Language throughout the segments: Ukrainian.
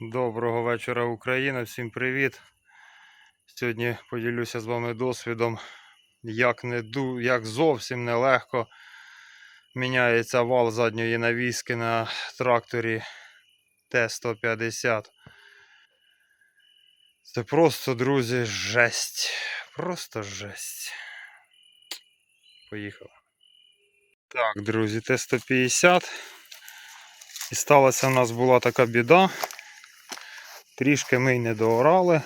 Доброго вечора, Україна. Всім привіт. Сьогодні поділюся з вами досвідом, як, не як зовсім нелегко міняється вал задньої навіски на тракторі Т-150. Це просто, друзі, жесть. Просто жесть. Поїхали. Так, друзі, Т-150. І сталася в нас була така біда. Трішки ми й не доорали.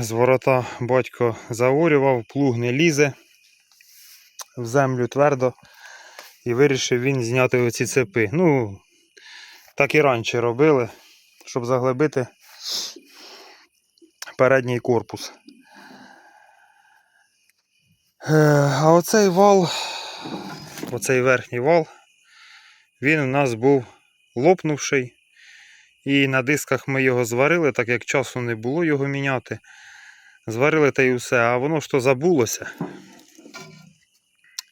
З ворота батько заорював, плуг не лізе в землю твердо. І вирішив він зняти оці цепи. Ну, так і раніше робили, щоб заглибити передній корпус. Е, А оцей вал, оцей верхній вал, він у нас був лопнувший. І на дисках ми його зварили, так як часу не було його міняти. Зварили та й усе, а воно ж то забулося.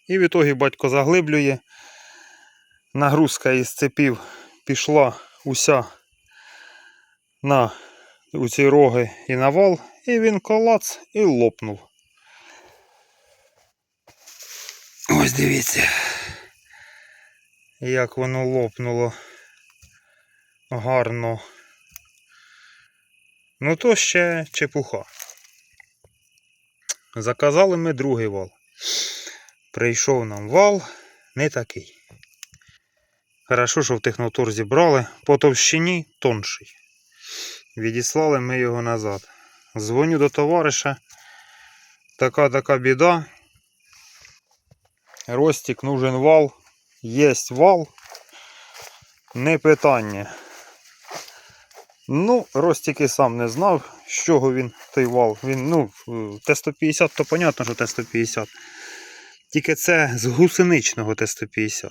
І в ітогі батько заглиблює. Нагрузка із цепів пішла уся на у ці роги і на вал, і він колац і лопнув. Ось дивіться, як воно лопнуло гарно. Ну то ще чепуха. Заказали ми другий вал. Прийшов нам вал не такий. Хорошо, що в технотур зібрали. По товщині тонший. Відіслали ми його назад. Дзвоню до товариша. Така така біда. Ростик нужен вал. Єсть вал. Не питання. Ну, Ростик і сам не знав, з чого він той вал. Він, ну, Т-150, то понятно, що Т-150. Тільки це з гусеничного Т-150.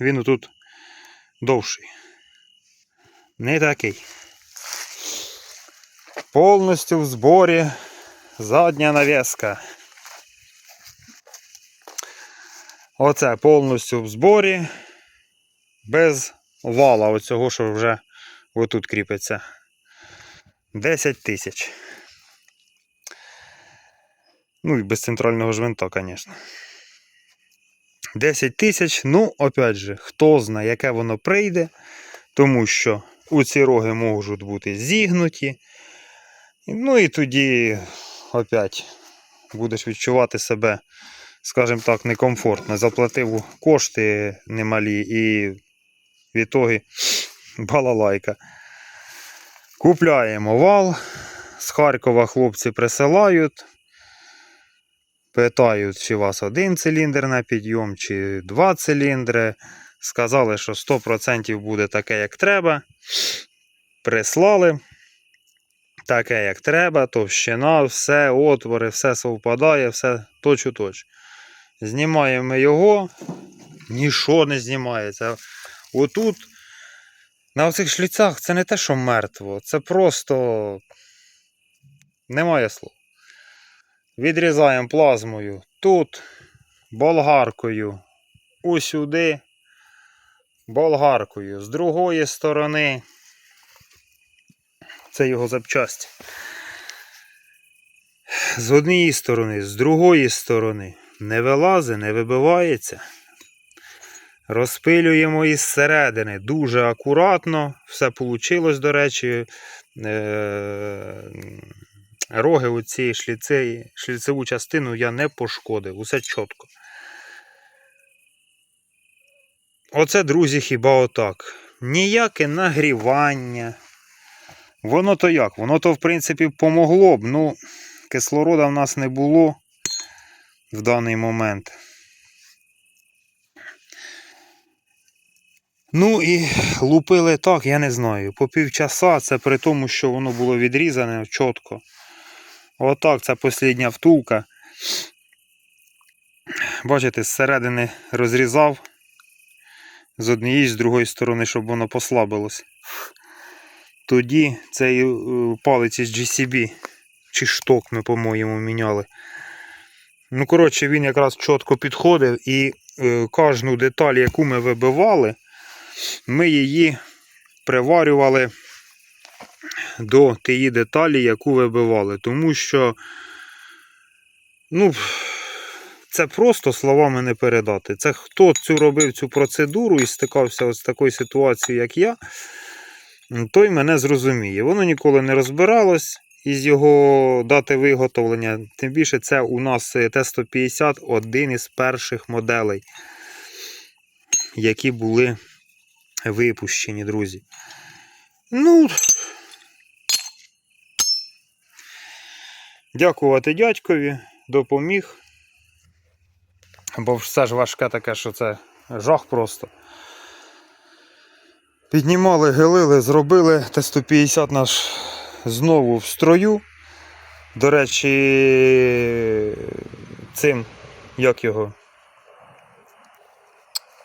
Він тут довший. Не такий. Повністю в зборі задня навіска. Оце повністю в зборі. Без вала оцього, що вже отут кріпиться. 10 тисяч. Ну і без центрального жвинта, звісно. 10 тисяч, ну, опять же, хто знає, яке воно прийде, тому що у ці роги можуть бути зігнуті. Ну і тоді, опять, будеш відчувати себе, скажімо так, некомфортно. Заплатив кошти немалі і в ітогі балалайка. Купляємо вал. З Харкова хлопці присилають. Питають, чи у вас один циліндр на підйом, чи два циліндри. Сказали, що 100% буде таке, як треба. Прислали. Таке, як треба, товщина, все, отвори, все совпадає, все точу-точ. Знімаємо його, нічого не знімається. Отут, на цих шліцах, це не те, що мертво, це просто немає слов. Відрізаємо плазмою тут, болгаркою усюди, болгаркою з другої сторони. Це його запчасть. З однієї сторони, з другої сторони. Не вилазить, не вибивається. Розпилюємо із середини дуже акуратно. Все вийшло, до речі. Е, Роги у цій шліцеї, шліцеву частину я не пошкодив. Усе чітко. Оце, друзі, хіба отак. Ніяке нагрівання. Воно то як? Воно то, в принципі, помогло б. Ну, кислорода в нас не було в даний момент. Ну і лупили так, я не знаю. По півчаса це при тому, що воно було відрізане чітко. Отак, це послідня втулка. Бачите, зсередини розрізав з однієї з другої сторони, щоб воно послабилось. Тоді цей е, палець із GCB чи шток ми, по-моєму, міняли. Ну, коротше, він якраз чітко підходив і е, кожну деталь, яку ми вибивали, ми її приварювали до тієї деталі, яку вибивали. Тому що, ну, це просто словами не передати. Це хто цю робив цю процедуру і стикався з такою ситуацією, як я, той мене зрозуміє. Воно ніколи не розбиралось із його дати виготовлення. Тим більше це у нас е, Т-150 один із перших моделей, які були випущені, друзі. Ну, дякувати дядькові, допоміг. Бо все ж важке таке, що це жах просто. Піднімали, гелили, зробили Т-150 наш знову в строю. До речі, цим, як його,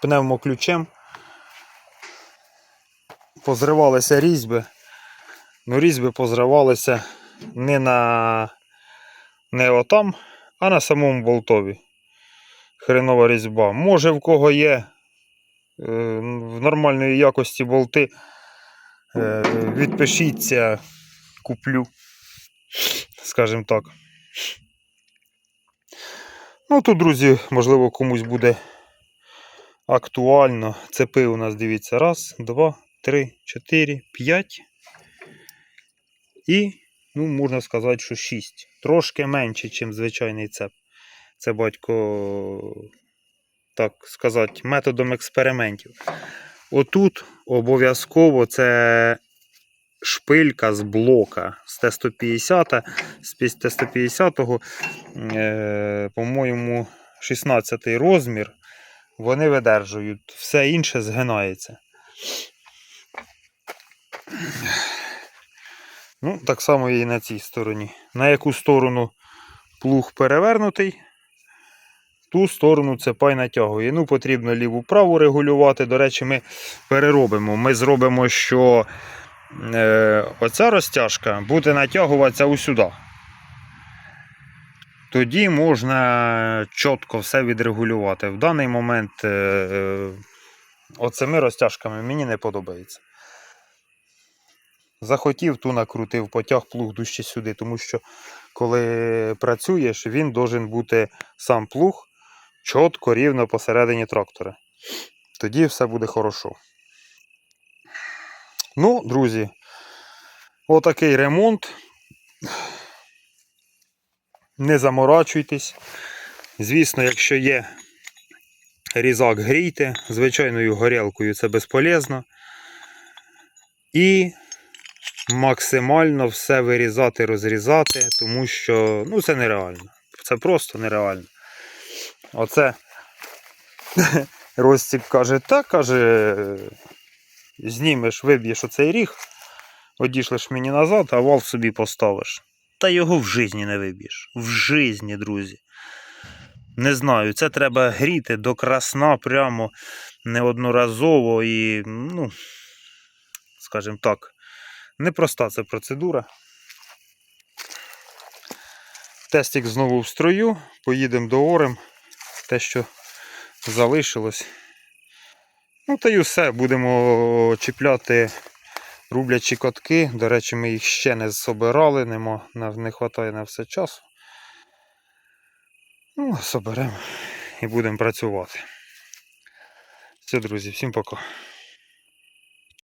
пневмоключем. Позривалися різьби. Ну, різьби позривалися не на не отам, а на самому болтові. Хренова різьба. Може в кого є е, в нормальної якості болти. Е, відпишіться, куплю, скажімо так. Ну, тут, друзі, можливо, комусь буде актуально. Цепи у нас, дивіться, раз, два, три, чотири, п'ять. І, ну, можна сказати, що 6. Трошки менше, ніж звичайний цеп. Це батько, так сказати, методом експериментів. Отут обов'язково це шпилька з блока з Т-150, з Т-150, е, по-моєму, 16 розмір. Вони видержують, все інше згинається. Ну, так само і на цій стороні. На яку сторону плуг перевернутий, ту сторону цепай натягує. Ну, потрібно ліву праву регулювати. До речі, ми переробимо. Ми зробимо, що е, оця розтяжка буде натягуватися усюди. Тоді можна чітко все відрегулювати. В даний момент е, е, оцими розтяжками мені не подобається. Захотів, ту накрутив, потяг плуг дужче сюди, тому що коли працюєш, він должен бути сам плуг чітко, рівно посередині трактора. Тоді все буде хорошо. Ну, друзі, отакий ремонт. Не заморачуйтесь. Звісно, якщо є різак, грійте. Звичайною горілкою це безполезно. І максимально все вирізати, розрізати, тому що ну, це нереально. Це просто нереально. Оце Ростік каже, так, каже, знімеш, виб'єш оцей ріг, одішлеш мені назад, а вал собі поставиш. Та його в житті не виб'єш. В житті, друзі. Не знаю, це треба гріти до красна прямо неодноразово і, ну, скажімо так, непроста це процедура. Тестик знову в строю, поїдемо до орем. Те, що залишилось. Ну та й усе, будемо чіпляти рублячі котки. До речі, ми їх ще не собирали, нема, не вистачає на все часу. Ну, соберемо і будемо працювати. Все, друзі, всім пока.